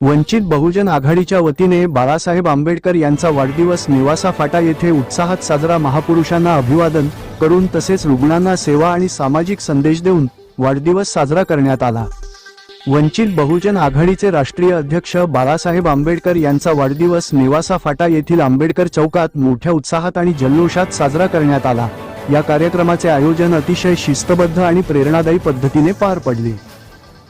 वंचित बहुजन आघाडीच्या वतीने बाळासाहेब आंबेडकर यांचा वाढदिवस निवासा फाटा येथे उत्साहात साजरा महापुरुषांना अभिवादन करून तसेच रुग्णांना सेवा आणि सामाजिक संदेश देऊन वाढदिवस साजरा करण्यात आला. वंचित बहुजन आघाडीचे राष्ट्रीय अध्यक्ष बाळासाहेब आंबेडकर यांचा वाढदिवस निवासा फाटा येथील आंबेडकर चौकात मोठ्या उत्साहात आणि जल्लोषात साजरा करण्यात आला. या कार्यक्रमाचे आयोजन अतिशय शिस्तबद्ध आणि प्रेरणादायी पद्धतीने पार पडले.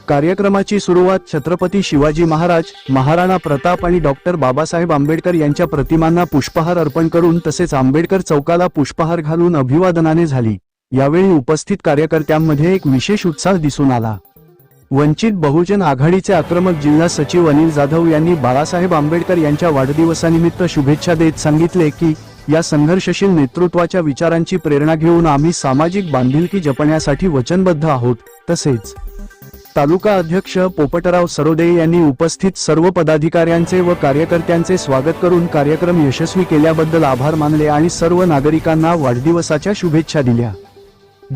कार्यक्रमाची सुरुवात छत्रपती शिवाजी महाराज महाराणा प्रताप आणि डॉक्टर बाबासाहेब आंबेडकर यांच्या प्रतिमांना पुष्पहार अर्पण करून तसेच आंबेडकर चौकाला पुष्पहार घालून अभिवादनाने झाली. यावेळी उपस्थित कार्यकर्त्यांमध्ये एक विशेष उत्साह दिसून आला. वंचित बहुजन आघाडीचे आक्रमक जिल्हा सचिव अनिल जाधव यांनी बाळासाहेब आंबेडकर यांच्या वाढदिवसानिमित्त शुभेच्छा देत सांगितले की या संघर्षशील नेतृत्वाच्या विचारांची प्रेरणा घेऊन आम्ही सामाजिक बांधिलकी जपण्यासाठी वचनबद्ध आहोत. तसेच तालुका अध्यक्ष पोपटराव सरोदे यांनी उपस्थित सर्व पदाधिकाऱ्यांचे व कार्यकर्त्यांचे स्वागत करून कार्यक्रम यशस्वी केल्याबद्दल आभार मानले आणि सर्व नागरिकांना वाढदिवसाच्या शुभेच्छा दिल्या.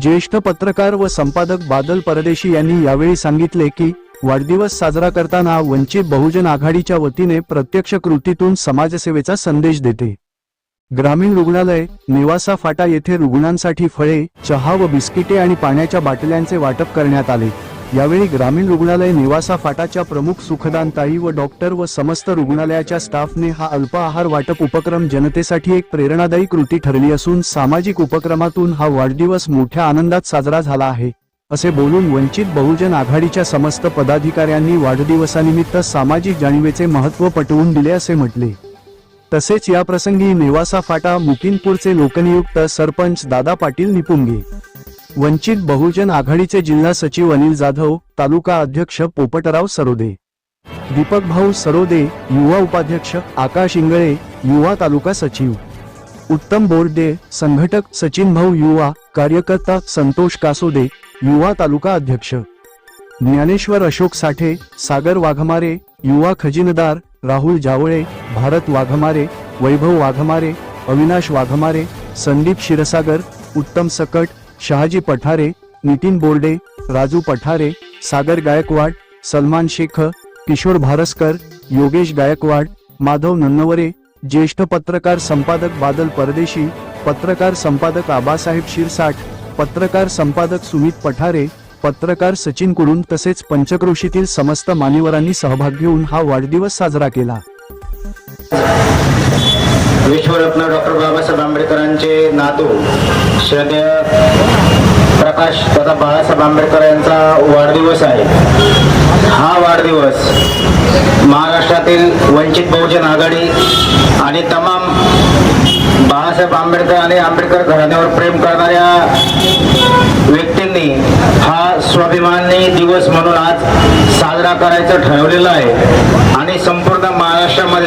ज्येष्ठ पत्रकार व संपादक बादल परदेशी यांनी यावेळी सांगितले की वाढदिवस साजरा करताना वंचित बहुजन आघाडीच्या वतीने प्रत्यक्ष कृतीतून समाजसेवेचा संदेश देते. ग्रामीण रुग्णालय निवासा फाटा येथे रुग्णांसाठी फळे चहा व बिस्किटे आणि पाण्याच्या बाटल्यांचे वाटप करण्यात आले. यावेळी ग्रामीण रुग्णालय निवासा फाटाच्या प्रमुख सुखदानताई व डॉक्टर व समस्त रुग्णालयाच्या स्टाफने हा अल्प आहार वाटप उपक्रम जनतेसाठी एक प्रेरणादायी कृती ठरली असून सामाजिक उपक्रमातून हा वाढदिवस मोठ्या आनंदात साजरा झाला आहे. असे बोलून वंचित बहुजन आघाडीच्या समस्त पदाधिकाऱ्यांनी वाढदिवसानिमित्त सामाजिक जाणीवेचे महत्त्व पटवून दिले असे म्हटले. तसेच याप्रसंगी नेवासा फाटा मुकिनपूरचे लोकनियुक्त सरपंच दादा पाटील निपुंगे वंचित बहुजन आघाडीचे जिल्हा सचिव अनिल जाधव तालुका अध्यक्ष पोपटराव सरोदे. दीपक भाऊ सरोदे युवा उपाध्यक्ष आकाश इंगळे युवा तालुका सचिव. उत्तम बोर्डे संघटक सचिन भाऊ युवा कार्यकर्ता संतोष कासोदे युवा तालुका अध्यक्ष. ज्ञानेश्वर अशोक साठे सागर वाघमारे युवा खजिनदार राहुल जावळे भारत वाघमारे वैभव वाघमारे अविनाश वाघमारे संदीप क्षीरसागर उत्तम सकट शहाजी पठारे नितीन बोर्डे राजू पठारे सागर गायकवाड सलमान शेख किशोर भारसकर योगेश गायकवाड माधव नन्नवरे ज्येष्ठ पत्रकार संपादक बादल परदेशी पत्रकार संपादक आबासाहेब शिरसाट पत्रकार संपादक सुमित पठारे पत्रकार सचिन कुडून तसेच पंचक्रोशीतील समस्त मान्यवरांनी सहभाग घेऊन हा वाढदिवस साजरा केला. विश्वरत्न डॉक्टर बाबासाहेब आंबेडकरांचे नातू श्रद्धेय प्रकाश तथा बाळासाहेब आंबेडकर यांचा वाढदिवस आहे. हा वाढदिवस महाराष्ट्रातील वंचित बहुजन आघाडी आणि तमाम बाळासाहेब आंबेडकर आणि आंबेडकर घराण्यावर प्रेम करणाऱ्या व्यक्तींनी हा स्वाभिमानी दिवस म्हणून आज साजरा करायचं ठरवलेलं आहे. आणि संपूर्ण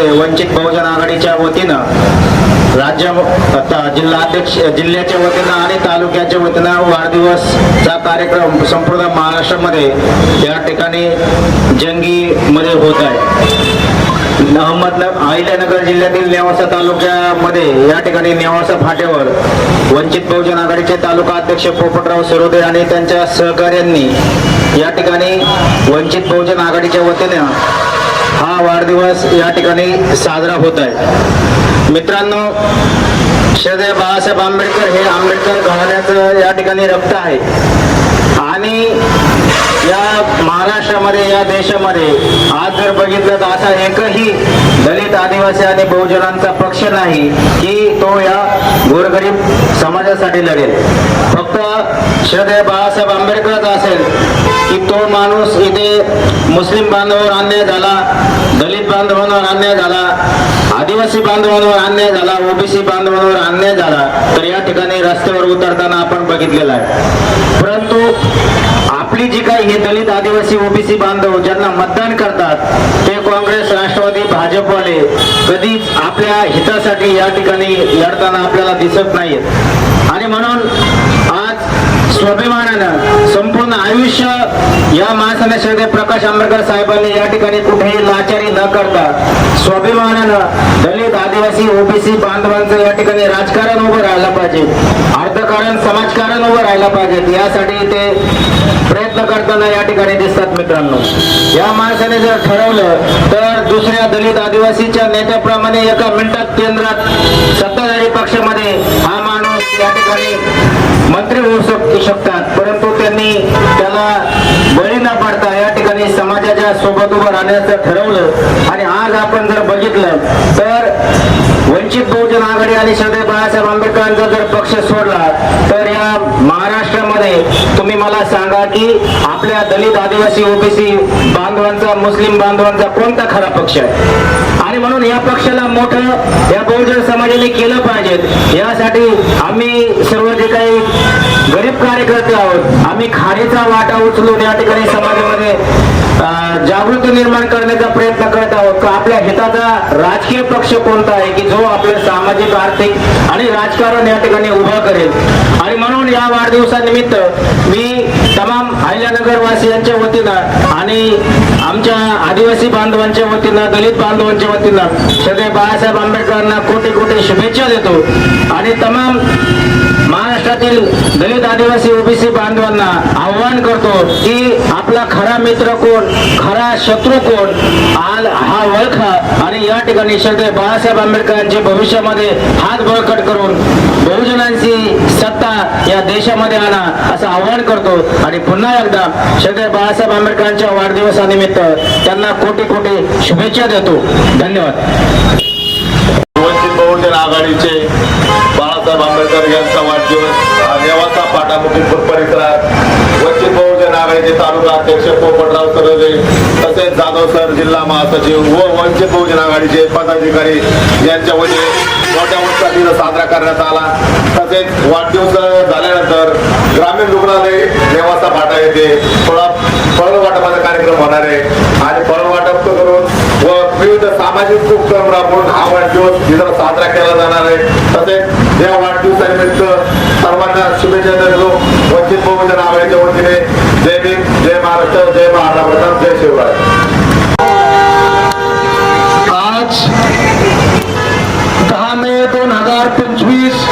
महाराष्ट्रामध्ये वंचित बहुजन आघाडीच्या वतीनं राज्य जिल्हा अध्यक्ष जिल्ह्याच्या वतीनं आणि तालुक्याच्या वतीनं वाढदिवसचा कार्यक्रम संपूर्ण महाराष्ट्रामध्ये या ठिकाणी जंगीमध्ये होत आहे. अहमदनगर अहिल्यानगर जिल्ह्यातील नेवासा तालुक्यामध्ये या ठिकाणी नेवासा फाट्यावर वंचित बहुजन आघाडीचे तालुका अध्यक्ष पोपटराव सरोदे आणि त्यांच्या सहकार्यांनी या ठिकाणी वंचित बहुजन आघाडीच्या वतीनं हा वाढदिवस या ठिकाणी साजरा होत आहे. मित्रांनो श्रद्धेय बाळासाहेब आंबेडकर हे आंबेडकर घराण्याचं या ठिकाणी रक्त आहे. आणि या महाराष्ट्रामध्ये या देशामध्ये आज जर बघितलं तर असा एकही दलित आदिवासी आणि बहुजनांचा पक्ष नाही की तो या गोरगरीब समाजासाठी लढेल. फक्त श्रद्धे बाळासाहेब आंबेडकरच असेल की तो माणूस इथे मुस्लिम बांधवांवर अन्याय झाला दलित बांधवांवर अन्याय झाला आदिवासी बांधवांवर अन्याय झाला ओबीसी बांधवांवर अन्याय झाला तर या ठिकाणी रस्त्यावर उतरताना आपण बघितलेला आहे. परंतु आपली जी काही हे दलित आदिवासी ओबीसी बांधव ज्यांना मतदान करतात ते काँग्रेस राष्ट्रवादी भाजपवाले कधीच आपल्या हितासाठी या ठिकाणी लढताना आपल्याला दिसत नाहीत आणि म्हणून स्वाभिमानानं संपूर्ण आयुष्य या महासंघाचे प्रकाश आंबेडकर साहेबांनी या ठिकाणी कुठेही लाचारी न करता स्वाभिमानानं दलित आदिवासी ओबीसी बांधवांचं या ठिकाणी राजकारण उभं राहायला पाहिजे. अर्थकारण समाजकारण उभं राहायला पाहिजे. यासाठी ते प्रयत्न करताना या ठिकाणी दिसतात मित्रांनो. या माणसाने जर ठरवलं तर दुसऱ्या दलित आदिवासीच्या नेत्याप्रमाणे एका मिनिटात केंद्रात सत्ताधारी पक्षामध्ये हा ठिकाणी मंत्री होऊ शक- शकतात. परंतु त्यांनी त्याला बळी न पडता या ठिकाणी समाजाच्या सोबत उभं राहण्याचं ठरवलं. आणि आज आपण जर बघितलं तर वंचित बहुजन आघाडी आणि सरदार बाळासाहेब आंबेडकरांचा जर पक्ष सोडला तर या महाराष्ट्रामध्ये तुम्ही मला सांगा की आपल्या दलित आदिवासी ओबीसी बांधवांचा मुस्लिम बांधवांचा कोणता खरा पक्ष आहे? आणि म्हणून या पक्षाला मोठं या बहुजन समाजाने केलं पाहिजे. यासाठी आम्ही सर्व जे काही गरीब कार्यकर्ते आहोत आम्ही खारीचा वाटा उचलून या ठिकाणी समाजामध्ये जागृती निर्माण करण्याचा प्रयत्न करत आहोत. आपल्या हिताचा राजकीय पक्ष कोणता आहे की जो हो, आपलं सामाजिक आर्थिक आणि राजकारण या ठिकाणी उभं करेल. आणि म्हणून या वाढदिवसानिमित्त मी तमाम अहिल्यानगरवासियांच्या वतीनं आणि आमच्या आदिवासी बांधवांच्या वतीनं दलित बांधवांच्या वतीनं सगळे बाळासाहेब आंबेडकरांना कोटी कोटी शुभेच्छा देतो. आणि तमाम महाराष्ट्रातील दलित आदिवासी ओबीसी बांधवांना आव्हान करतो की आपला खरा मित्र कोण खरा शत्रू कोण आल हा ओळखा आणि या ठिकाणी श्रद्धे बाळासाहेब आंबेडकरांचे भविष्यामध्ये हात बळकट करून बहुजनांची सत्ता या देशामध्ये आणा असं आव्हान करतो. आणि पुन्हा एकदा श्रद्धे बाळासाहेब आंबेडकरांच्या वाढदिवसानिमित्त त्यांना कोटी कोटी शुभेच्छा देतो. धन्यवाद. वंचित बहुजन आघाडीचे बाळासाहेब आंबेडकर यांचा वाढदिवस हा नेवासा फाटा परिसरात वंचित बहुजन आघाडीचे तालुका अध्यक्ष पोपटराव सरदे तसेच जाधव सर जिल्हा महासचिव व वंचित बहुजन आघाडीचे पदाधिकारी यांच्या वतीने मोठ्या उत्साहात इथं साजरा करण्यात आला. तसेच वाढदिवस झाल्यानंतर ग्रामीण रुग्णालय देवाचा फाटा येथे थोडा फळ वाटपाचा कार्यक्रम होणार आहे. आणि फळ वाटप करून व विविध सामाजिक उपक्रम राबवून हा वाढदिवस इथं साजरा केला जाणार आहे. तसेच या वाढदिवसानिमित्त सर्वांना शुभेच्छा देतो. वंचित बहुजन आघाडीच्या वतीने जय भीम जय महाराष्ट्र जय महाराष्ट्र जय शिवराय आज दहा मे दोन हजार पंचवीस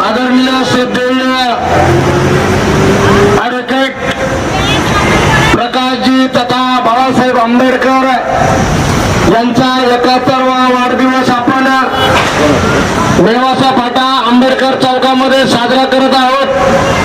आदरणीय श्रद्धेय ॲडव्होकेट प्रकाशजी तथा बाळासाहेब आंबेडकर यांचा एकाहत्तरवा वाढदिवस आपण नेवासा फाटा आंबेडकर चौकामध्ये साजरा करत आहोत.